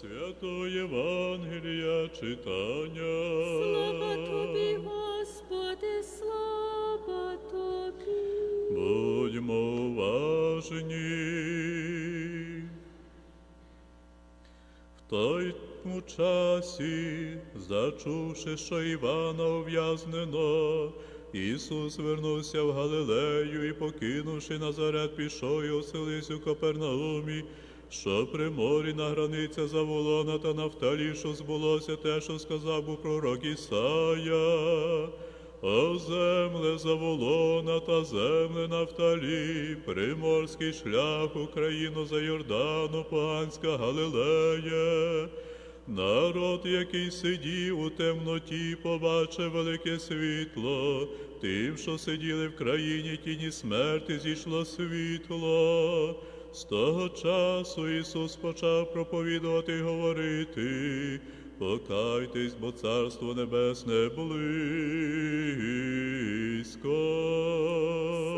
Святого Євангелія читання. Слава тобі, Господи, слава тобі. Будьмо уважні. В той часі, зачувши, що Івана ув'язнено, Ісус вернувся в Галилею і, покинувши Назарет, пішов і оселився у Капернаумі, що при морі на границі Заволона та Нафталі, що збулося те, що сказав був пророк Ісая. О земле Заволона та земле Нафталі, приморський шлях Україну за Йордану, поганська Галилея. Народ, який сидів у темноті, побачив велике світло, тим, що сиділи в країні тіні смерти, зійшло світло. З того часу Ісус почав проповідувати й говорити. Покайтесь, бо царство небесне близько.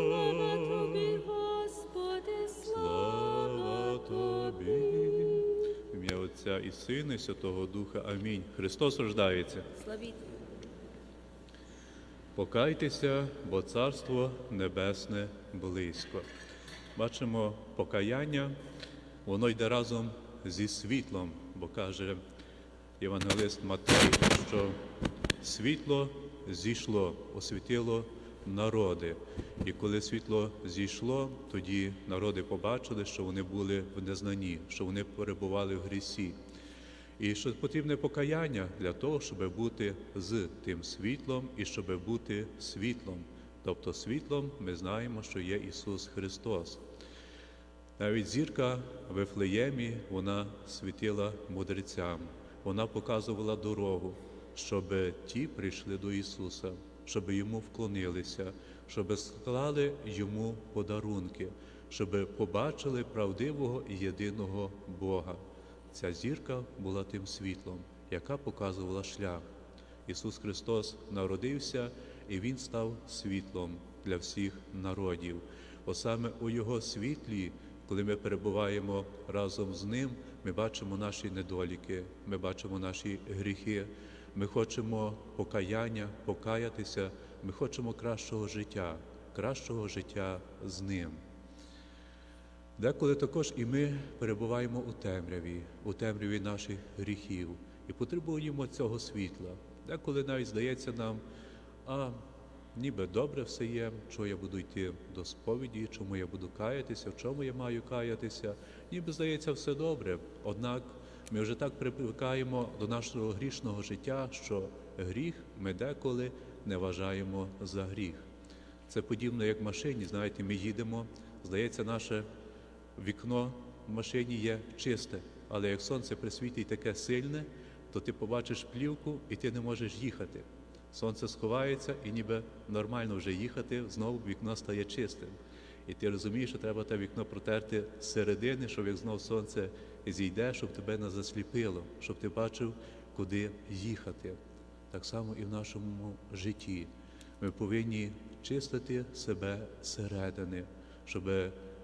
Слава тобі, Господи, слава тобі. В ім'я Отця і Сина, і Святого Духа. Амінь. Христос рождається. Славіть. Покайтеся, бо царство небесне близько. Бачимо покаяння, воно йде разом зі світлом, бо каже євангелист Матей, що світло зійшло, освітило народи. І коли світло зійшло, тоді народи побачили, що вони були в незнанні, що вони перебували в грісі. І що потрібне покаяння для того, щоб бути з тим світлом і щоб бути світлом. Тобто світлом ми знаємо, що є Ісус Христос. Навіть зірка в Ефлеємі вона світила мудрецям, вона показувала дорогу, щоб ті прийшли до Ісуса, щоб йому вклонилися, щоб склали йому подарунки, щоб побачили правдивого і єдиного Бога. Ця зірка була тим світлом, яка показувала шлях. Ісус Христос народився і Він став світлом для всіх народів. О саме у Його світлі, коли ми перебуваємо разом з Ним, ми бачимо наші недоліки, ми бачимо наші гріхи, ми хочемо покаяння, покаятися, ми хочемо кращого життя, кращого життя з Ним. Деколи також і ми перебуваємо у темряві, у темряві наших гріхів і потребуємо цього світла. Деколи навіть здається нам, а ніби добре все є, чого я буду йти до сповіді, чому я буду каятися, в чому я маю каятися. Ніби здається все добре. Однак ми вже так привикаємо до нашого грішного життя, що гріх ми деколи не вважаємо за гріх. Це подібно як в машині. Знаєте, ми їдемо, здається, наше вікно в машині є чисте, але як сонце присвітить таке сильне, то ти побачиш плівку і ти не можеш їхати. Сонце сховається і ніби нормально вже їхати, знову вікно стає чистим. І ти розумієш, що треба те вікно протерти зсередини, щоб як знов сонце зійде, щоб тебе не засліпило, щоб ти бачив, куди їхати. Так само і в нашому житті. Ми повинні чистити себе зсередини, щоб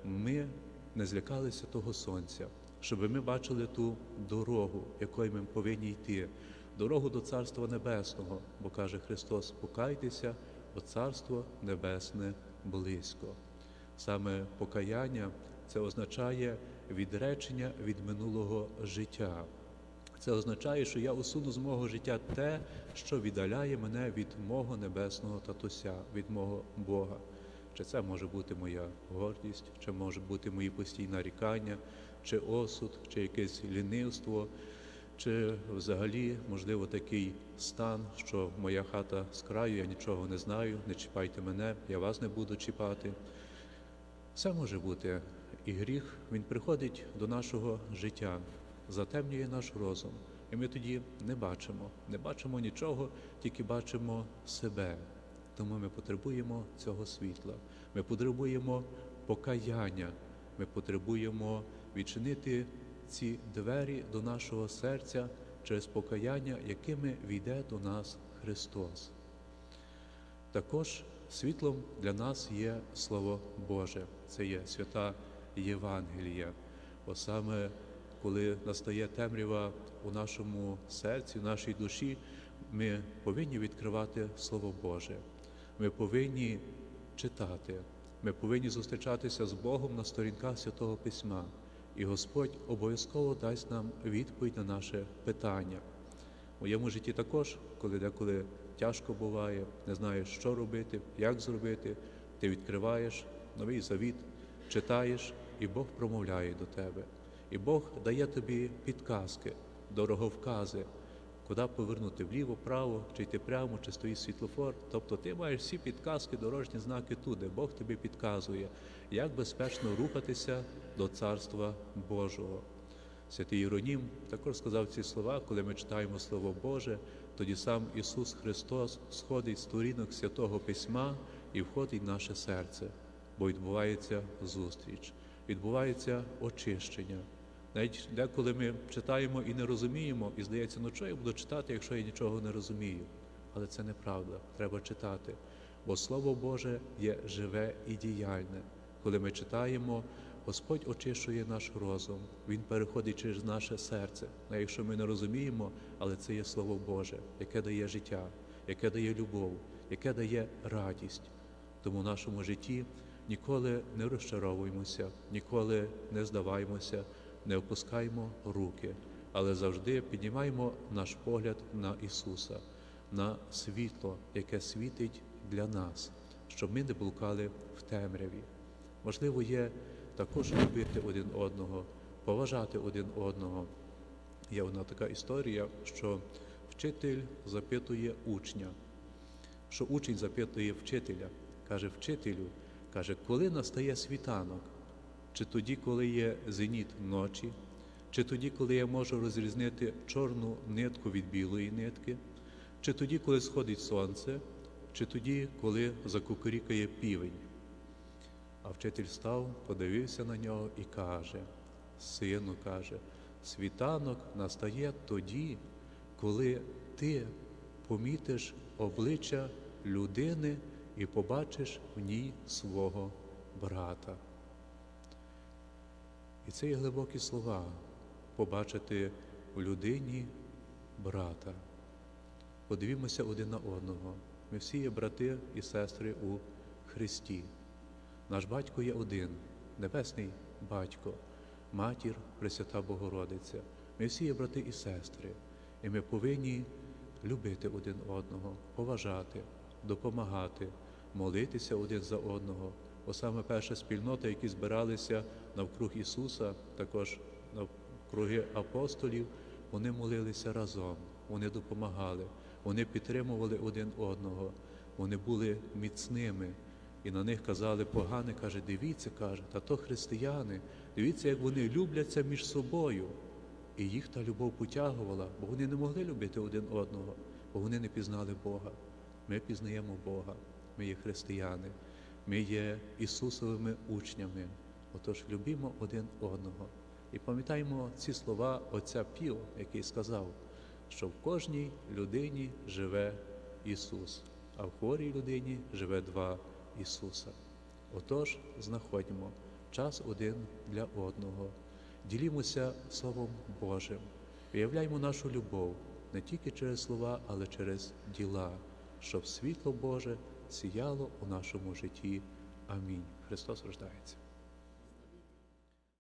ми не злякалися того сонця, щоб ми бачили ту дорогу, якою ми повинні йти, дорогу до Царства Небесного, бо каже Христос: покайтеся, бо Царство Небесне близько. Саме покаяння це означає відречення від минулого життя. Це означає, що я усуну з мого життя те, що віддаляє мене від мого небесного татуся, від мого Бога. Чи це може бути моя гордість, чи може бути мої постійні нарікання, чи осуд, чи якесь лінивство, чи взагалі, можливо, такий стан, що моя хата з краю, я нічого не знаю, не чіпайте мене, я вас не буду чіпати. Все може бути. І гріх він приходить до нашого життя, затемнює наш розум. І ми тоді не бачимо, не бачимо нічого, тільки бачимо себе. Тому ми потребуємо цього світла. Ми потребуємо покаяння. Ми потребуємо відчинити ці двері до нашого серця через покаяння, якими війде до нас Христос. Також світлом для нас є Слово Боже, це є свята Євангелія. Бо саме коли настає темрява у нашому серці, в нашій душі, ми повинні відкривати Слово Боже. Ми повинні читати. Ми повинні зустрічатися з Богом на сторінках Святого Письма. І Господь обов'язково дасть нам відповідь на наше питання. У моєму житті також, коли деколи тяжко буває, не знаєш, що робити, як зробити, ти відкриваєш новий завіт, читаєш, і Бог промовляє до тебе. І Бог дає тобі підказки, дороговкази, куди повернути вліво, вправо, чи йти прямо, чи стоїть світлофор. Тобто ти маєш всі підказки, дорожні знаки туди. Бог тобі підказує, як безпечно рухатися до Царства Божого. Святий Іронім також сказав ці слова, коли ми читаємо Слово Боже, тоді сам Ісус Христос сходить з сторінок Святого Письма і входить в наше серце, бо відбувається зустріч, відбувається очищення. Навіть деколи ми читаємо і не розуміємо, і здається, ну що я буду читати, якщо я нічого не розумію. Але це неправда, треба читати. Бо Слово Боже є живе і діяльне. Коли ми читаємо, Господь очищує наш розум, Він переходить через наше серце. А якщо ми не розуміємо, але це є Слово Боже, яке дає життя, яке дає любов, яке дає радість. Тому в нашому житті ніколи не розчаровуємося, ніколи не здаваємося, не опускаємо руки, але завжди піднімаємо наш погляд на Ісуса, на світло, яке світить для нас, щоб ми не блукали в темряві. Можливо, є також любити один одного, поважати один одного. Є одна така історія, що вчитель запитує учня, що учень запитує вчителя, каже, вчителю, каже, коли настає світанок, чи тоді, коли є зеніт ночі, чи тоді, коли я можу розрізнити чорну нитку від білої нитки, чи тоді, коли сходить сонце, чи тоді, коли закукурікає півень. А вчитель став, подивився на нього і каже, сину каже, світанок настає тоді, коли ти помітиш обличчя людини і побачиш в ній свого брата. І це є глибокі слова побачити у людині брата. Подивімося один на одного. Ми всі є брати і сестри у Христі. Наш батько є один, небесний батько, матір Пресвята Богородиця. Ми всі є брати і сестри, і ми повинні любити один одного, поважати, допомагати, молитися один за одного. Бо саме перша спільнота, які збиралися навкруг Ісуса, також навкруги апостолів, вони молилися разом, вони допомагали, вони підтримували один одного, вони були міцними. І на них казали погане, каже, дивіться, каже, та то християни, дивіться, як вони любляться між собою. І їх та любов потягувала, бо вони не могли любити один одного, бо вони не пізнали Бога. Ми пізнаємо Бога, ми є християни, ми є Ісусовими учнями. Отож, любімо один одного. І пам'ятаємо ці слова Отця Піо, який сказав, що в кожній людині живе Ісус, а в хворій людині живе два Ісуса. Отож, знаходимо час один для одного, ділімося Словом Божим, виявляємо нашу любов не тільки через слова, але через діла, щоб світло Боже сіяло у нашому житті. Амінь. Христос рождається.